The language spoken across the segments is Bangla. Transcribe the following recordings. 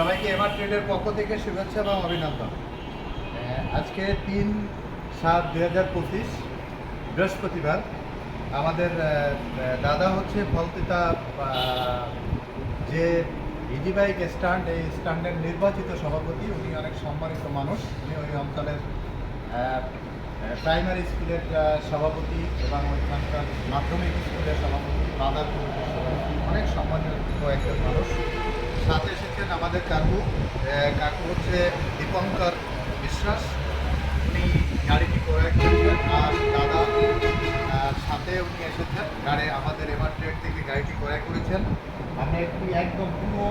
সবাইকে এমআর ট্রেডের পক্ষ থেকে শুভেচ্ছা এবং অভিনন্দন। আজকে তিন সাত দুই হাজার পঁচিশ, বৃহস্পতিবার। আমাদের দাদা হচ্ছে ফলতিতা যে ইজি বাইক স্ট্যান্ড, এই স্ট্যান্ডের নির্বাচিত সভাপতি, উনি অনেক সম্মানিত মানুষ। উনি ওই অঞ্চলের প্রাইমারি স্কুলের সভাপতি এবং ওইখানকার মাধ্যমিক স্কুলের সভাপতি সভাপতি। অনেক সম্মানিত একজন মানুষ। আমাদের কাকু কাকু হচ্ছে দীপঙ্কর বিশ্বাস। উনি গাড়িটি ক্রয় করেছেন, আর দাদা সাথে উনি এসেছেন, গাড়ি আমাদের এমআর ট্রেড থেকে গাড়িটি ক্রয় করেছেন। আমি একটি একদম পুরো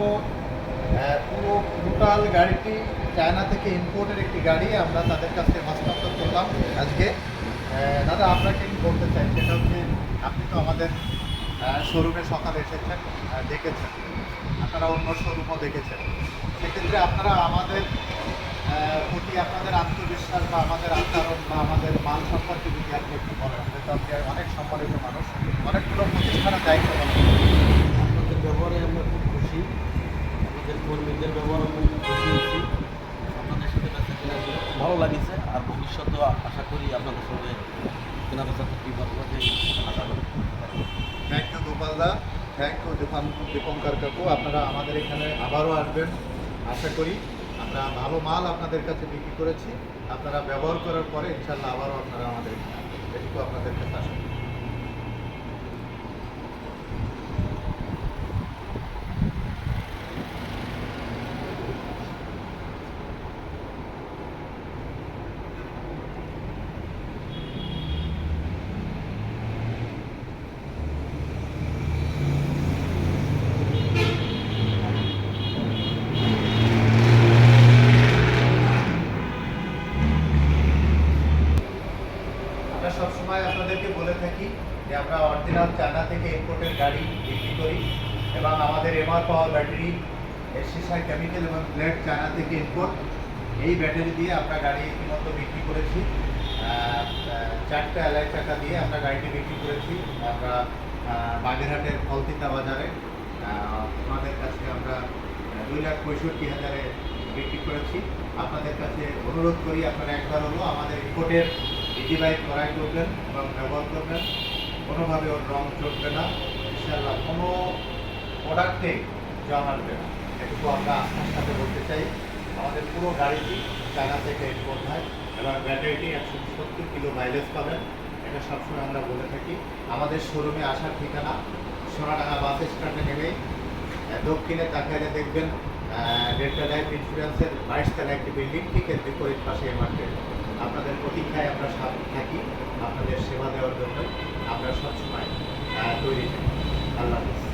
পুরো টোটাল গাড়িটি চায়না থেকে ইম্পোর্টের একটি গাড়ি আমরা তাদের কাছে হস্তান্তর করলাম আজকে। দাদা, আপনাকে বলতে চাই? সেটা হচ্ছে, আপনি তো আমাদের শোরুমে সকালে এসেছেন দেখেছেন। আপনারা অন্য শোরুমও দেখেছেন। সেক্ষেত্রে আপনারা আমাদের প্রতি আপনাদের আত্মবিশ্বাস বা আমাদের আচরণ বা আমাদের মান সম্পর্কে যদি আপনি একটু বলেন যেহেতু আপনি অনেক সম্মানিত মানুষ। অনেকগুলো প্রতিষ্ঠানের দায়িত্ব পালন। আপনাদের ব্যবহারে আমরা খুব খুশি। আমাদের কর্মীদের ব্যবহার আমরা খুব খুশি হয়েছি। আপনাদের সাথে ব্যবসা খুব ভালো লাগিছে। আর ভবিষ্যতেও আশা করি আপনাদের সঙ্গে কেনা বেচা করতে পারব। গোপালদা থ্যাংক ইউ দীপান দীপঙ্কর কাকু, আপনারা আমাদের এখানে আবারও আসবেন। আশা করি আমরা ভালো মাল আপনাদের কাছে বিক্রি করেছি। আপনারা ব্যবহার করার পরে ইনশাল্লাহ আবারও আপনারা আমাদের এখানে আসবেন। এটুকু আপনাদের কাছে আশা করি আমরা সবসময় আপনাদেরকে বলে থাকি যে আমরা অরিজিনাল চায়না থেকে ইম্পোর্টের গাড়ি বিক্রি করি এবং আমাদের এমআর পাওয়ার ব্যাটারি এসিসাই কেমিক্যাল এবং ব্লেড চায়না থেকে ইম্পোর্ট এই ব্যাটারি দিয়ে আমরা গাড়ি ইতিমধ্যে বিক্রি করেছি। চারটা এলাই টাকা দিয়ে আমরা গাড়িটি বিক্রি করেছি। আমরা বাগেরহাটের ফলতিতা বাজারে। আমাদের কাছে আমরা দুই লাখ পঁয়ষট্টি হাজারে বিক্রি করেছি। আপনাদের কাছে অনুরোধ করি, আপনারা একবার হলো আমাদের ইম্পোর্টের ইজি বাইক ক্রয় করবেন এবং ব্যবহার করবেন। কোনোভাবে ওর রং চলবে না। ইনশাল্লাহ কোনো প্রোডাক্টে জং আসবে না। এটুকু আমরা আস্থার সাথে বলতে চাই, আমাদের পুরো গাড়িটি চায়না থেকে ইম্পোর্ট হয় এবং ব্যাটারিটি একশো সত্তর কিলো মাইলেজ পাবেন। এটা সবসময় আমরা বলে থাকি। আমাদের শোরুমে আসার ঠিকানা সোনাডাঙ্গা বাস স্ট্যান্ডে নেমে দক্ষিণে তাকাইলে দেখবেন ডেল্টা লাইফ ইন্স্যুরেন্সের বাইশ তলা একটি বিল্ডিং ঠিক এর বিপরীত পাশে মার্কেট আপনাদের প্রতীক্ষায় আমরা থাকি আপনাদের সেবা দেওয়ার জন্য আমরা সবসময় তৈরি থাকি। আল্লাহ হাফিজ।